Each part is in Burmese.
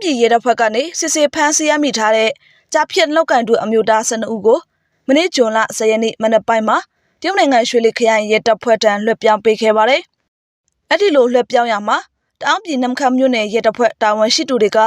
ပြည်ရဲတပ်ဖွဲ့ကနေစစ်ဆေးဖမ်းဆီးရမိထားတဲ့ကြားဖြတ်လောက်ကန်တူအမျိုးသား12ဦးကိုမနေ့ဇွန်လ10ရက်နေ့မနက်ပိုင်းမှာတရုတ်နိုင်ငံရွှေလီခရိုင်ရဲတပ်ဖွဲ့ထံလွှဲပြောင်းပေးခဲ့ပါတယ်။အဲ့ဒီလိုလွှဲပြောင်းရမှာတအောင်းပြည်နမ်ခမ်းမြို့နယ်ရဲတပ်ဖွဲ့တာဝန်ရှိသူတွေက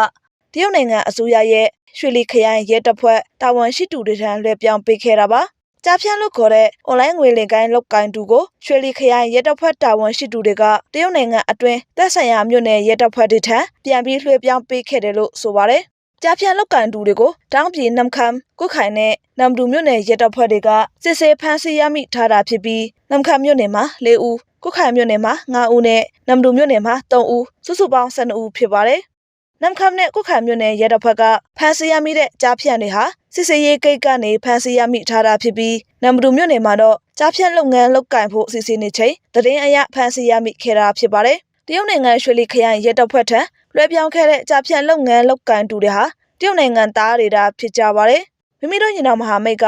တရုတ်နိုင်ငံအစိုးရရဲ့ရွှေလီခရိုင်ရဲတပ်ဖွဲ့တာဝန်ရှိသူတွေထံလွှဲပြောင်းပေးခဲ့တာပါ။ ကြားဖြတ်လို့ခေါ်တဲ့ online ငွေလင်ကိုင်းလောက်ကိုင်းတူကိုရွှေလီခရိုင်ရဲတပ်ဖွဲ့တာဝန်ရှိသူတွေကတရုတ်နိုင်ငံအတွင်းသက်ဆိုင်ရာမြို့နယ်ရဲတပ်ဖွဲ့တွေထံပြန်ပြီးလွှဲပြောင်းပေးခဲ့တယ်လို့ဆိုပါတယ်။ကြားဖြတ်လောက်ကိုင်းတူတွေကိုတောင်းပြည်နမ်ခမ်းကုတ်ခိုင်နဲ့နမ်ဒူမြို့နယ်ရဲတပ်ဖွဲ့တွေကစစ်ဆေးဖမ်းဆီးရမိထားတာဖြစ်ပြီးနမ်ခမ်းမြို့နယ်မှာ၄ဦးကုတ်ခိုင်မြို့နယ်မှာ9ဦးနဲ့နမ်ဒူမြို့နယ်မှာ3ဦးစုစုပေါင်း12ဦးဖြစ်ပါတယ်။ နမ်ခမ်းနဲ့ကုတ်ခိုင်မြို့နယ်ရဲတပ်ဖွဲ့ကဖမ်းဆီးရမိတဲ့ကြားဖြတ်တွေဟာစစ်စေးရေးကိတ်ကနေဖမ်းဆီးရမိထားတာဖြစ်ပြီးနမ်ဒူမြို့နယ်မှာတော့ကြားဖြတ်လုပ်ငန်းလုပ်ကင်ဖို့အစီအစဉ်နေချိန်တရင်အရဖမ်းဆီးရမိခဲ့တာဖြစ်ပါတယ်။တရုတ်နိုင်ငံရွှေလီခရိုင်ရဲတပ်ဖွဲ့ထံလွှဲပြောင်းခဲ့တဲ့ကြားဖြတ်လုပ်ငန်းလုပ်ကင်တူတွေဟာတရုတ်နိုင်ငံသားတွေတာဖြစ်ကြပါတယ်။မိမိတို့ညီနောင်မဟာမိတ်က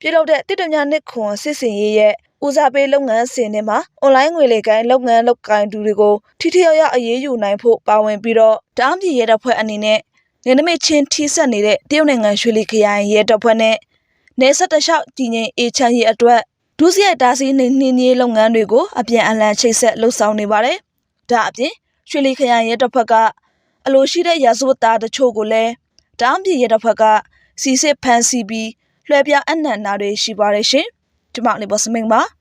ပြုလုပ်တဲ့တစ်တမြနှစ်ခွန်စစ်စင်ရေးရဲ့ ဦးစားပေးလုပ်ငန်းစဉ်တွေမှာအွန်လိုင်းငွေလေကိုင်းလုပ်ငန်းလုပ်ကိုင်းသူတွေကိုထိထိရောက်ရောက်အရေးယူနိုင်ဖို့ပါဝင်ပြီးတော့တအားပြည်ရဲတပ်ဖွဲ့အနေနဲ့နေနမိတ်ချင်းထိဆက်နေတဲ့တရုတ်နိုင်ငံရွှေလီခရိုင်ရဲတပ်ဖွဲ့နဲ့နေဆက်တလျှောက်တည်ငြိမ်အေးချမ်းရေးအတွက်ဒုစရိုက်တားဆီးနှိမ်နှင်းရေးလုပ်ငန်းတွေကိုအပြန်အလှန်ချိတ်ဆက်လှုပ်ဆောင်နေပါတယ်။ဒါအပြင်ရွှေလီခရိုင်ရဲတပ်ဖွဲ့ကအလိုရှိတဲ့ရာဇဝတ်သားတချို့ကိုလည်းတအားပြည်ရဲတပ်ဖွဲ့ကစီစစ်ဖမ်းဆီးပြီးလွှဲပြောင်းအနှံ့နာတွေရှိပါတယ်ရှင်။ ကျွန်မလေးဘောစမင်းပါ။